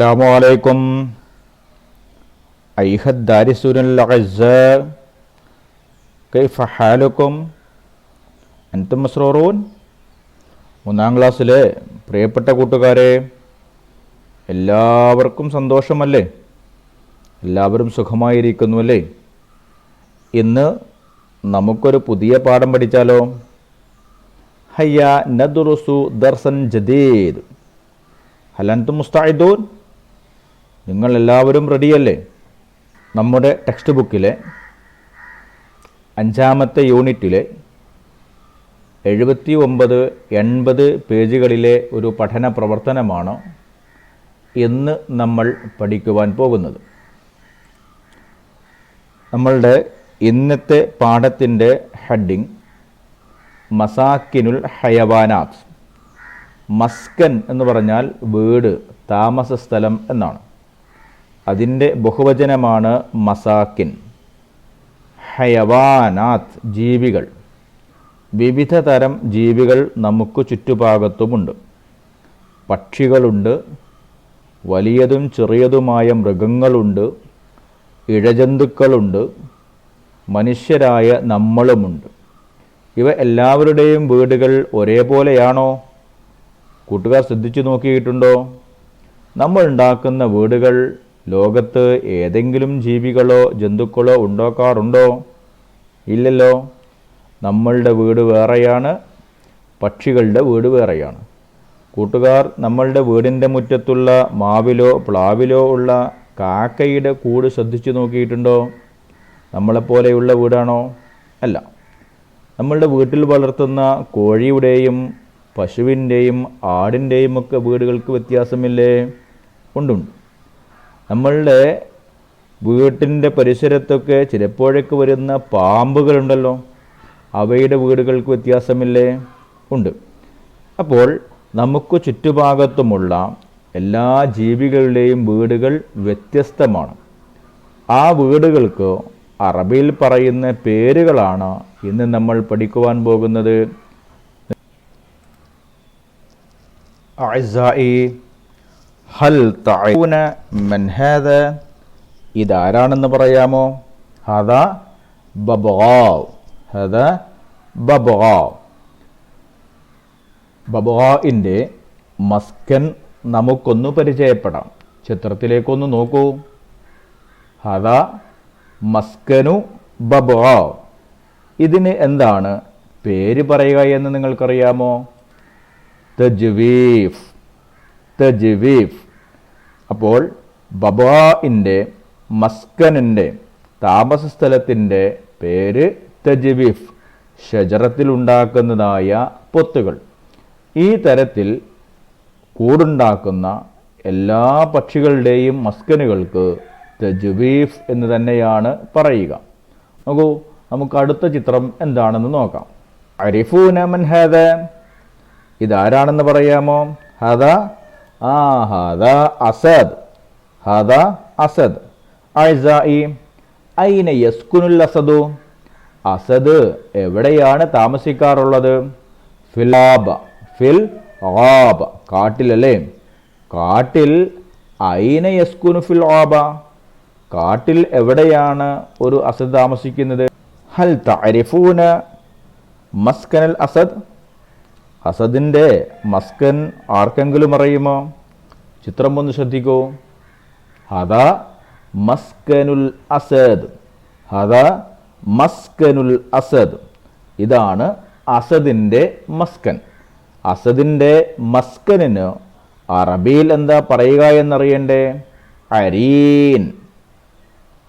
അസ്സാം അലൈക്കും. ഐഹദ് ദാരിസുരൽ കൈഫ ഹാലുക്കും? അൻതും മസ്റൂറൂൻ? മൂന്നാം ക്ലാസ്സിലെ പ്രിയപ്പെട്ട കൂട്ടുകാരെ എല്ലാവർക്കും സന്തോഷമല്ലേ? എല്ലാവരും സുഖമായിരിക്കുന്നുവല്ലേ ഇന്ന് നമുക്കൊരു പുതിയ പാഠം പഠിച്ചാലോ? ഹയ്യ നദുറുസു ദർസൻ ജദീദ്. ഹലൻതു മുസ്തായിദൂൻ നിങ്ങൾ എല്ലാവരും റെഡിയല്ലേ നമ്മുടെ ടെക്സ്റ്റ് ബുക്കിലെ അഞ്ചാമത്തെ യൂണിറ്റിലെ എഴുപത്തി ഒമ്പത് എൺപത് പേജുകളിലെ ഒരു പഠന പ്രവർത്തനമാണ് ഇന്ന് നമ്മൾ പഠിക്കുവാൻ പോകുന്നത്. നമ്മളുടെ ഇന്നത്തെ പാഠത്തിന്റെ ഹെഡിങ് മസാക്കിനുൽ ഹയവാനാത്ത്. മസ്കൻ എന്ന് പറഞ്ഞാൽ വീട് താമസസ്ഥലം എന്നാണ്. അതിന്റെ ബഹുവചനമാണ് മസാക്കിൻ. ഹയവാനാത്ത് ജീവികൾ. വിവിധ തരം ജീവികൾ നമുക്ക് ചുറ്റുഭാഗത്തുമുണ്ട് പക്ഷികളുണ്ട് വലിയതും ചെറിയതുമായ മൃഗങ്ങളുണ്ട് ഇഴജന്തുക്കളുണ്ട് മനുഷ്യരായ നമ്മളുമുണ്ട്. ഇവ എല്ലാവരുടെയും വീടുകൾ ഒരേപോലെയാണോ? കൂട്ടുകാർ ശ്രദ്ധിച്ചു നോക്കിയിട്ടുണ്ടോ? നമ്മൾ ഉണ്ടാക്കുന്ന വീടുകൾ ലോകത്ത് ഏതെങ്കിലും ജീവികളോ ജന്തുക്കളോ ഉണ്ടാക്കാറുണ്ടോ? ഇല്ലല്ലോ. നമ്മളുടെ വീട് വേറെയാണ് പക്ഷികളുടെ വീട് വേറെയാണ്. കൂട്ടുകാർ നമ്മളുടെ വീടിന്റെ മുറ്റത്തുള്ള മാവിലോ പ്ലാവിലോ ഉള്ള കാക്കയുടെ കൂട് ശ്രദ്ധിച്ചു നോക്കിയിട്ടുണ്ടോ? നമ്മളെപ്പോലെയുള്ള വീടാണോ? അല്ല. നമ്മളുടെ വീട്ടിൽ വളർത്തുന്ന കോഴിയുടെയും പശുവിന്റെയും ആടിന്റെയും ഒക്കെ വീടുകൾക്ക് വ്യത്യാസമില്ലേ? ഉണ്ടുണ്ട് നമ്മളുടെ വീട്ടിന്റെ പരിസരത്തൊക്കെ ചിലപ്പോഴൊക്കെ വരുന്ന പാമ്പുകളുണ്ടല്ലോ. അവയുടെ വീടുകൾക്ക് വ്യത്യാസമില്ലേ? ഉണ്ട്. അപ്പോൾ നമുക്ക് ചുറ്റുഭാഗത്തുമുള്ള എല്ലാ ജീവികളുടെയും വീടുകൾ വ്യത്യസ്തമാണ്. ആ വീടുകൾക്ക് അറബിയിൽ പറയുന്ന പേരുകളാണ് ഇന്ന് നമ്മൾ പഠിക്കുവാൻ പോകുന്നത്. അസായി ഹൽ തഊന മൻ ഹാദ? ഇതാരാണെന്ന് പറയാമോ? ഹദ ബബ്ഗാവ്. ഹദ ബബ്ഗാവ്. ബബ്ഗാഇന്റെ മസ്കൻ നമുക്കൊന്ന് പരിചയപ്പെടാം. ചിത്രത്തിലേക്കൊന്ന് നോക്കൂ. ഹദ മസ്കനു ബബ്ഗാവ്. ഇതിന് എന്താണ് പേര് പറയുക എന്ന് നിങ്ങൾക്കറിയാമോ? തജ്വീഫ്. തജ്വീഫ് അപ്പോൾ ബബാഇന്റെ മസ്കനിന്റെ താമസസ്ഥലത്തിന്റെ പേര് തജിവീഫ്. ഷജറത്തിലുണ്ടാക്കുന്നതായ പൊത്തുകൾ. ഈ തരത്തിൽ കൂടുണ്ടാക്കുന്ന എല്ലാ പക്ഷികളുടെയും മസ്കനുകൾക്ക് തജുബീഫ് എന്ന് തന്നെയാണ് പറയുക. നോക്കൂ നമുക്ക് അടുത്ത ചിത്രം എന്താണെന്ന് നോക്കാം. അരിഫൂന മൻ ഹാദ. ഇതാരാണെന്ന് പറയാമോ? ഹദ ആ ഹദ അസദ്. ഹദ അസദ്. ഐന യസ്കുനുൽ അസദു? അസദ് എവിടെയാണ് താമസിക്കാറുള്ളത്? ഫിലാബ ഫിൽ ആബ കാട്ടിലല്ലേ? കാട്ടിൽ ഐന യസ്കുനു ഫിൽ ആബ കാട്ടിൽ എവിടെയാണ് ഒരു അസദ് താമസിക്കുന്നത്? ഹൽ തരിഫൂന മസ്കനൽ അസദ്? അസദിന്റെ മസ്കൻ ആർക്കെങ്കിലും അറിയുമോ? ചിത്രം ഒന്ന് ശ്രദ്ധിക്കൂ. ഹദ മസ്കനുൽ അസദ്. ഹദ മസ്കനുൽ അസദ്. ഇതാണ് അസദിന്റെ മസ്കൻ. അസദിന്റെ മസ്കനിന് അറബിയിൽ എന്താ പറയുക എന്നറിയണ്ടേ? അരീൻ.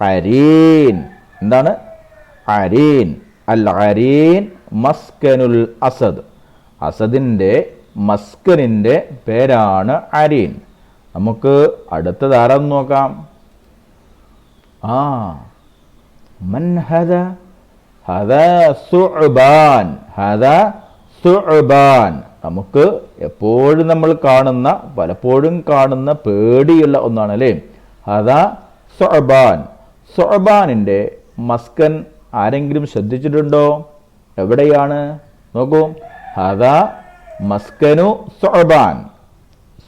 അരീൻ. എന്താണ്? അരീൻ. അൽ അരീൻ മസ്കനുൽ അസദ്. അസദിന്റെ മസ്കനിന്റെ പേരാണ് അരീൻ. നമുക്ക് അടുത്ത താരം നോക്കാം. ആ മൻഹദ ഹദ? സുബാൻ ഹദ സുബാൻ നമുക്ക് എപ്പോഴും നമ്മൾ കാണുന്ന പലപ്പോഴും കാണുന്ന പേടിയുള്ള ഒന്നാണ് അല്ലേ ഹദ സുബാൻ സുബാനിന്റെ മസ്കൻ ആരെങ്കിലും ശ്രദ്ധിച്ചിട്ടുണ്ടോ? എവിടെയാണ്? നോക്കൂ. ഹദ മസ്കനു സൊഅബാൻ.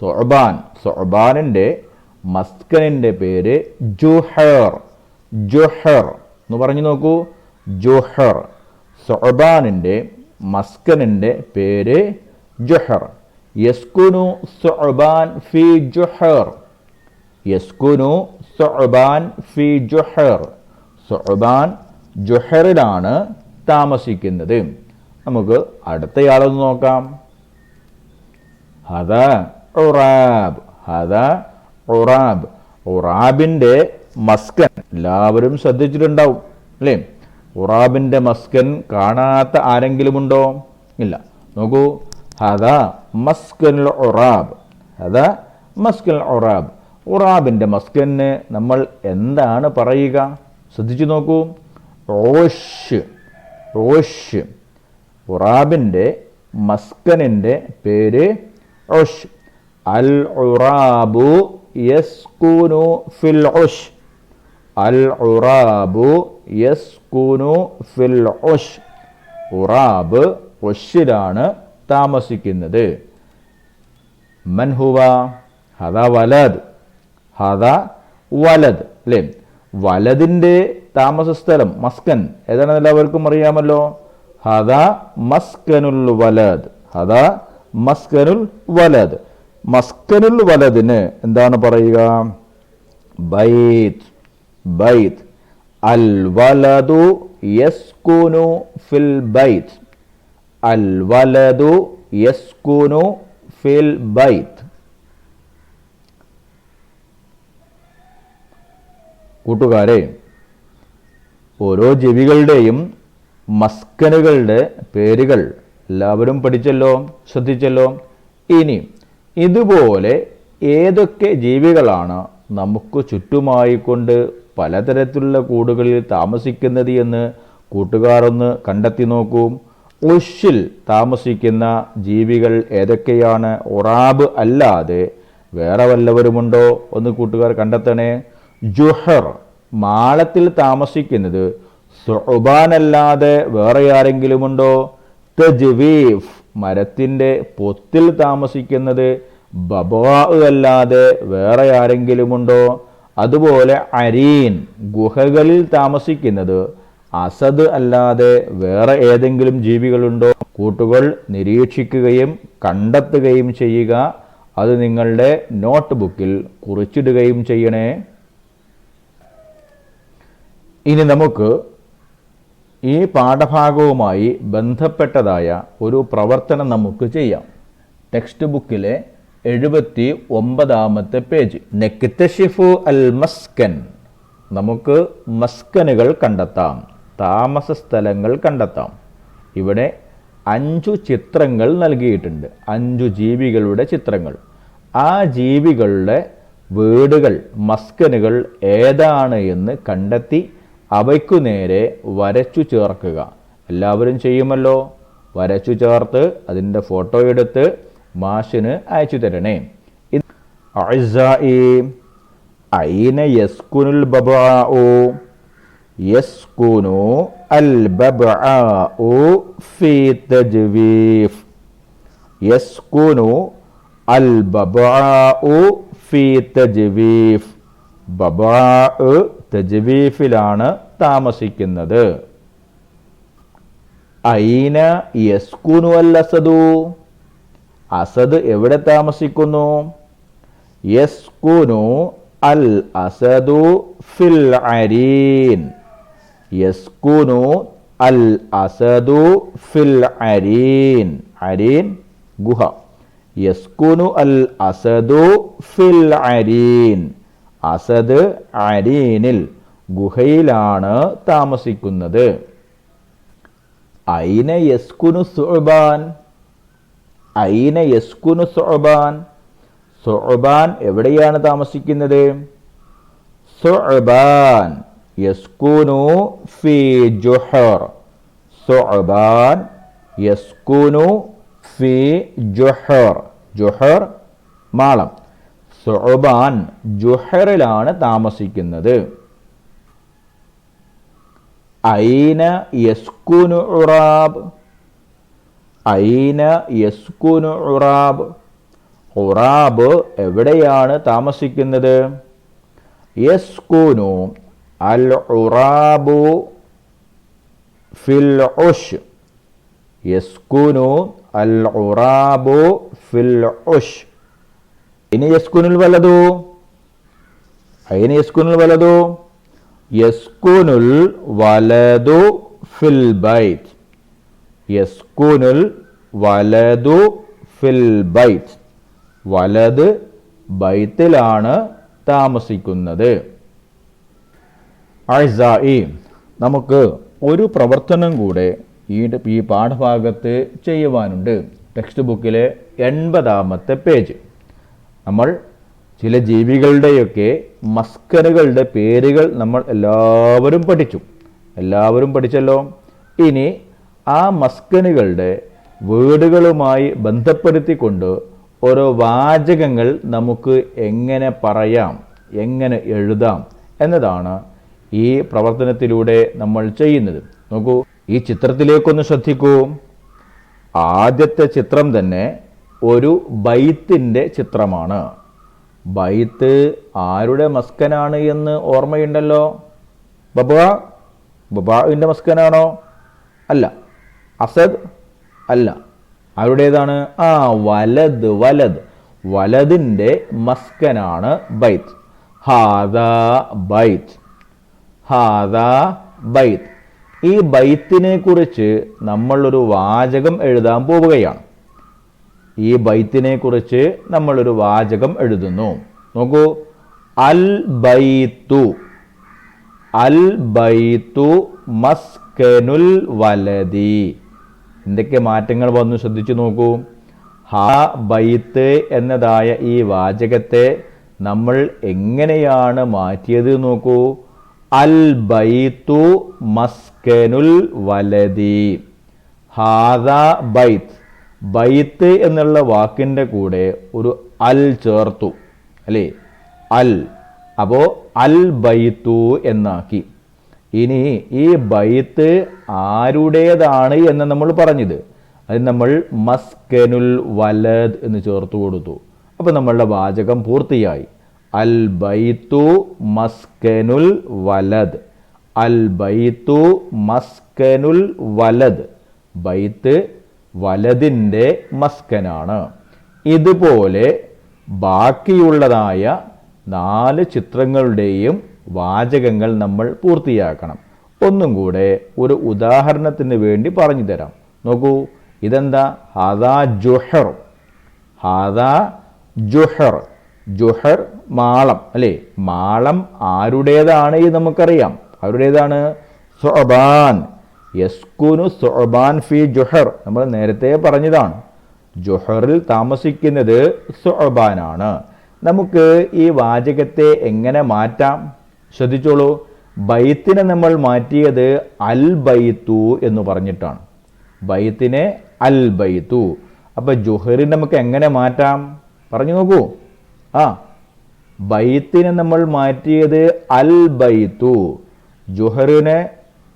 സൊഅബാൻ സൊഅബാനിന്റെ മസ്കനിന്റെ പേര് ജുഹർ. ജുഹർ എന്ന് പറഞ്ഞു നോക്കൂ. ജുഹർ. സൊബാനിന്റെ മസ്കനിന്റെ പേര് ജുഹർ. യസ്കുനു സൊബാൻ ഫി ജുഹർ. യസ്കുനു സൊബാൻ ഫി ജുഹർ. സൊബാൻ ജുഹറിലാണ് താമസിക്കുന്നത്. നമുക്ക് അടുത്തയാളൊന്ന് നോക്കാം. ഹദ ഉറാബ് ഹദ ഉറാബ്. ഉറാബിന്റെ മസ്കൻ എല്ലാവരും ശ്രദ്ധിച്ചിട്ടുണ്ടാവും അല്ലേ? ഉറാബിന്റെ മസ്കൻ കാണാത്ത ആരെങ്കിലും ഉണ്ടോ ഇല്ല. നോക്കൂ. ഹദ മസ്കൻ ഉറാബ്. ഹദ മസ്കൻ ഉറാബ്. ഉറാബിന്റെ മസ്കന് നമ്മൾ എന്താണ് പറയുക? ശ്രദ്ധിച്ചു നോക്കൂ. റോഷ് റോഷ്. ഉറാബിന്റെ മസ്കനിന്റെ പേര് ഉഷ്. അൽ ഉറാബു യസ്കുനു ഫിൽ ഉഷ് അൽ ഉറാബു യസ്കുനു ഫിൽ ഉഷ് ഉറാബ് ഒഷിലാണ് താമസിക്കുന്നത്. മൻഹുവ ഹദ വലദ്. ഹദ വലദ് അല്ലേ? വലതിന്റെ താമസസ്ഥലം മസ്കൻ. ഏതാണെന്ന് എല്ലാവർക്കും അറിയാമല്ലോ? ഹദ മസ്കനുൽ വലദ്. ഹദ മസ്കനുൽ വലദ്. മസ്കനുൽ വലദിന് എന്താണ് പറയുക? ബൈത്. ബൈത്. അൽ വലദു യസ്കുനു ഫിൽ ബൈത്. അൽ വലദു യസ്കുനു ഫിൽ ബൈത്. കൂട്ടുകാരെ ഓരോ ജീവികളുടെയും മസ്കനുകളുടെ പേരുകൾ എല്ലാവരും പഠിച്ചല്ലോ ശ്രദ്ധിച്ചല്ലോ. ഇനി ഇതുപോലെ ഏതൊക്കെ ജീവികളാണ് നമുക്ക് ചുറ്റുമായിക്കൊണ്ട് പലതരത്തിലുള്ള കൂടുകളിൽ താമസിക്കുന്നത് എന്ന് കൂട്ടുകാരൊന്ന് കണ്ടെത്തി നോക്കൂ. ഉഷിൽ താമസിക്കുന്ന ജീവികൾ ഏതൊക്കെയാണ്? ഒറാബ് അല്ലാതെ വേറെ വല്ലവരുമുണ്ടോ? ഒന്ന് കൂട്ടുകാർ കണ്ടെത്തണേ. ജുഹർ മാളത്തിൽ താമസിക്കുന്നത് സുബാനല്ലാതെ വേറെ ആരെങ്കിലും ഉണ്ടോ തജ്വീഫ് മരത്തിന്റെ പൊത്തിൽ താമസിക്കുന്നത് ബബാ അല്ലാതെ വേറെ ആരെങ്കിലുമുണ്ടോ? അതുപോലെ അരീൻ ഗുഹകളിൽ താമസിക്കുന്നത് അസദ് അല്ലാതെ വേറെ ഏതെങ്കിലും ജീവികളുണ്ടോ? കൂട്ടുകൾ നിരീക്ഷിക്കുകയും കണ്ടെത്തുകയും ചെയ്യുക. അത് നിങ്ങളുടെ നോട്ട് ബുക്കിൽ കുറിച്ചിടുകയും ചെയ്യണേ. ഇനി നമുക്ക് ഈ പാഠഭാഗവുമായി ബന്ധപ്പെട്ടതായ ഒരു പ്രവർത്തനം നമുക്ക് ചെയ്യാം. ടെക്സ്റ്റ് ബുക്കിലെ എഴുപത്തി ഒമ്പതാമത്തെ പേജ് നെക്തഷിഫു അൽ മസ്കൻ നമുക്ക് മസ്കനുകൾ കണ്ടെത്താം. താമസ സ്ഥലങ്ങൾ കണ്ടെത്താം. ഇവിടെ അഞ്ചു ചിത്രങ്ങൾ നൽകിയിട്ടുണ്ട്. അഞ്ചു ജീവികളുടെ ചിത്രങ്ങൾ. ആ ജീവികളുടെ വീടുകൾ മസ്കനുകൾ ഏതാണ് എന്ന് കണ്ടെത്തി അവയ്ക്കു നേരെ വരച്ചു ചേർക്കുക. എല്ലാവരും ചെയ്യുമല്ലോ? വരച്ചു ചേർത്ത് അതിന്റെ ഫോട്ടോ എടുത്ത് മാഷിന് അയച്ചു തരണേ. അയിന യസ്കുനുൽ ബബാഉ യസ്കുനു അൽ ബബാഉ ഫീ തജ്വീഫ്. യസ്കുനു അൽ ബബാഉ ഫീ തജ്വീഫ്. ബബാ തജ്വീഫിലാണ് താമസിക്കുന്നത്. ഐന യസ്കുനു അൽ അസദു അസദ് എവിടെ താമസിക്കുന്നു? യസ്കുനു അൽ അസദു ഫിൽ അരീൻ. യസ്കുനു അൽ അസദു ഫിൽ അരീൻ. അരീൻ ഗുഹ. യസ്കുനു അൽ അസദു ഫിൽ അരീൻ. അസദ് അരീനിൽ ഗുഹയിലാണ് താമസിക്കുന്നത്. ഐന യസ്കുനു സുഅബാൻ? ഐന യസ്കുനു സുഅബാൻ? സുഅബാൻ എവിടെയാണ് താമസിക്കുന്നത്? സുഅബാൻ യസ്കുനു ഫി ജുഹർ. സുഅബാൻ യസ്കുനു ഫി ജുഹർ. ജുഹർ മാളം. സുഅബാൻ ജുഹറിലാണ് താമസിക്കുന്നത്. ഐന യസ്കുനു ഉറാബ്? ഐന യസ്കുനു ഉറാബ്? ഉറാബ് എവിടെയാണ് താമസിക്കുന്നത്? യസ്കുനു അൽ ഉറാബു ഫിൽ ഉഷ്. യസ്കുനു അൽ ഉറാബു ഫിൽ ഉഷ്. ഇനി യസ്കുനുൽ വലതു. అయిన യസ്കുനുൽ വലതു. യസ്കുനുൽ വലതു ഫിൽ ബൈത്ത് യസ്കുനുൽ വലതു ഫിൽ ബൈത്ത് വലത് ബൈത്തിലാണ് താമസിക്കുന്നത്. അഴ്സായി നമുക്ക് ഒരു പ്രവർത്തനം കൂടെ ഈ ഈ പാഠഭാഗത്ത് ചെയ്യുവാനുണ്ട്. ടെക്സ്റ്റ് ബുക്കിലെ എൺപതാമത്തെ പേജ്. നമ്മൾ ചില ജീവികളുടെയൊക്കെ മസ്കനുകളുടെ പേരുകൾ നമ്മൾ എല്ലാവരും പഠിച്ചു. എല്ലാവരും പഠിച്ചല്ലോ? ഇനി ആ മസ്കനുകളുടെ വീടുകളുമായി ബന്ധപ്പെടുത്തിക്കൊണ്ട് ഓരോ വാചകങ്ങൾ നമുക്ക് എങ്ങനെ പറയാം എങ്ങനെ എഴുതാം എന്നതാണ് ഈ പ്രവർത്തനത്തിലൂടെ നമ്മൾ ചെയ്യുന്നത്. നോക്കൂ ഈ ചിത്രത്തിലേക്കൊന്ന് ശ്രദ്ധിക്കൂ. ആദ്യത്തെ ചിത്രം തന്നെ ഒരു ബൈത്തിന്റെ ചിത്രമാണ്. ബൈത്ത് ആരുടെ മസ്കനാണ് എന്ന് ഓർമ്മയുണ്ടല്ലോ? ബബുവ ബബാവിന്റെ മസ്കനാണോ? അല്ല. അസദ്? അല്ല. ആരുടേതാണ്? ആ വലത് വലത് വലതിന്റെ മസ്കനാണ് ബൈത്ത്. ഹാദ ബൈത്ത്. ഹാദ ബൈത്ത്. ഈ ബൈത്തിനെ കുറിച്ച് നമ്മളൊരു വാചകം എഴുതാൻ പോവുകയാണ്. ഈ ബൈത്തിനെ കുറിച്ച് നമ്മളൊരു വാചകം എഴുതുന്നു. നോക്കൂ. അൽ ബൈത്തു. അൽ ബൈത്തു മസ്കനുൽ വലതി എന്തൊക്കെ മാറ്റങ്ങൾ വന്നു ശ്രദ്ധിച്ചു നോക്കൂ. ഹ ബൈത്ത് എന്നതായ ഈ വാചകത്തെ നമ്മൾ എങ്ങനെയാണ് മാറ്റിയത് നോക്കൂ. അൽ ബൈത്തു മസ്കനുൽ വലതി ഹാദ ബൈത്ത്. ബൈത്ത് എന്നുള്ള വാക്കിന്റെ കൂടെ ഒരു അൽ ചേർത്തു അല്ലേ? അൽ. അപ്പോൾ അൽ ബൈത്തു എന്നാക്കി. ഇനി ഈ ബൈത്ത് ആരുടേതാണ് എന്ന് നമ്മൾ പറഞ്ഞത്. അത് നമ്മൾ മസ്കനുൽ വലദ് എന്ന് ചേർത്ത് കൊടുത്തു. അപ്പോൾ നമ്മളുടെ വാചകം പൂർത്തിയായി. അൽ ബൈത്തു മസ്കനുൽ വലദ്. അൽ ബൈത്തു മസ്കനുൽ വലദ്. ബൈത്ത് വലതിന്റെ മസ്കനാണ്. ഇതുപോലെ ബാക്കിയുള്ളതായ നാല് ചിത്രങ്ങളുടെയും വാചകങ്ങൾ നമ്മൾ പൂർത്തിയാക്കണം. ഒന്നും കൂടെ ഒരു ഉദാഹരണത്തിന് വേണ്ടി പറഞ്ഞു തരാം. നോക്കൂ ഇതെന്താ? ഹാദാ ജുഹർ. ഹാദാ ജുഹർ. ജുഹർ മാളം. അല്ലേ? മാളം ആരുടേതാണ് എന്ന് നമുക്കറിയാം. ആരുടേതാണ്? സൊബാൻ യസ്കുനു സൊബാൻ ഫി ജുഹർ. നമ്മൾ നേരത്തെ പറഞ്ഞതാണ്. ജുഹറിൽ താമസിക്കുന്നത് സൊബാനാണ് നമുക്ക് ഈ വാചകത്തെ എങ്ങനെ മാറ്റാം? ശ്രദ്ധിച്ചോളൂ. ബൈത്തിനെ നമ്മൾ മാറ്റിയത് അൽ ബൈത്തു എന്ന് പറഞ്ഞിട്ടാണ്. ബൈത്തിനെ അൽ ബൈത്തു. അപ്പോൾ ജുഹറിനെ നമുക്ക് എങ്ങനെ മാറ്റാം? പറഞ്ഞു നോക്കൂ. ആ ബൈത്തിനെ നമ്മൾ മാറ്റിയത് അൽ ബൈത്തു. ജുഹറിനെ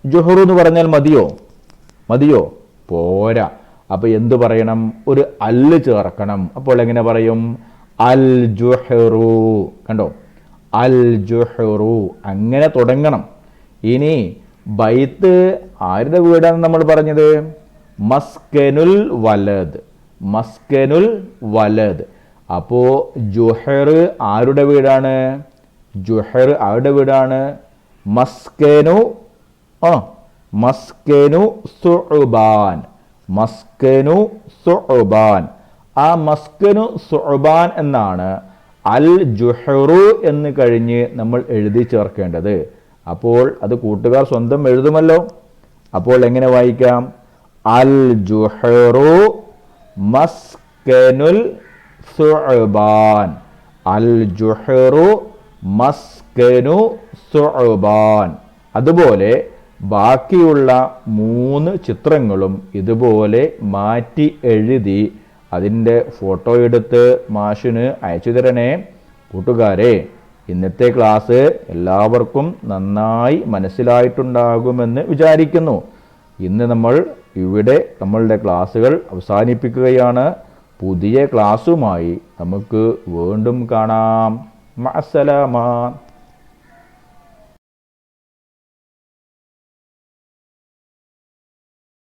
ജുഹറു എന്ന് പറഞ്ഞാൽ മതിയോ? മതിയോ? പോരാ. അപ്പോൾ എന്ത് പറയണം? ഒരു അല്ല് ചേർക്കണം. അപ്പോൾ എങ്ങനെ പറയും? അൽ ജുഹറു. കണ്ടോ? അൽ ജുഹറു. അങ്ങനെ തുടങ്ങണം. ഇനി ബൈത്ത് ആരുടെ വീടാണ് നമ്മൾ പറഞ്ഞത്? മസ്കനുൽ വലത് മസ്കനുൽ വലത് അപ്പോൾ ജുഹർ ആരുടെ വീടാണ്? ജുഹർ ആരുടെ വീടാണ്? മസ്കനു ആ മസ്കനു സുബാൻ മസ്കനു സുബാൻ ആ മസ്കനു സുബാൻ എന്നാണ് അൽ ജുഹറു എന്ന് കഴിഞ്ഞ് നമ്മൾ എഴുതി ചേർക്കേണ്ടത്. അപ്പോൾ അത് കൂട്ടുകാർ സ്വന്തം എഴുതുമല്ലോ. അപ്പോൾ എങ്ങനെ വായിക്കാം? അൽ ജുഹറു മസ്കനുൽ സുബാൻ അൽ ജുഹറു മസ്കനു സുബാൻ അതുപോലെ ബാക്കിയുള്ള മൂന്ന് ചിത്രങ്ങളും ഇതുപോലെ മാറ്റി എഴുതി അതിന്റെ ഫോട്ടോ എടുത്ത് മാഷിന് അയച്ചു തരണേ. കൂട്ടുകാരെ ഇന്നത്തെ ക്ലാസ് എല്ലാവർക്കും നന്നായി മനസ്സിലായിട്ടുണ്ടാകുമെന്ന് വിചാരിക്കുന്നു. ഇന്ന് നമ്മൾ ഇവിടെ നമ്മളുടെ ക്ലാസ്സുകൾ അവസാനിപ്പിക്കുകയാണ്. പുതിയ ക്ലാസ്സുമായി നമുക്ക് വീണ്ടും കാണാം. മഅസ്സലാമ.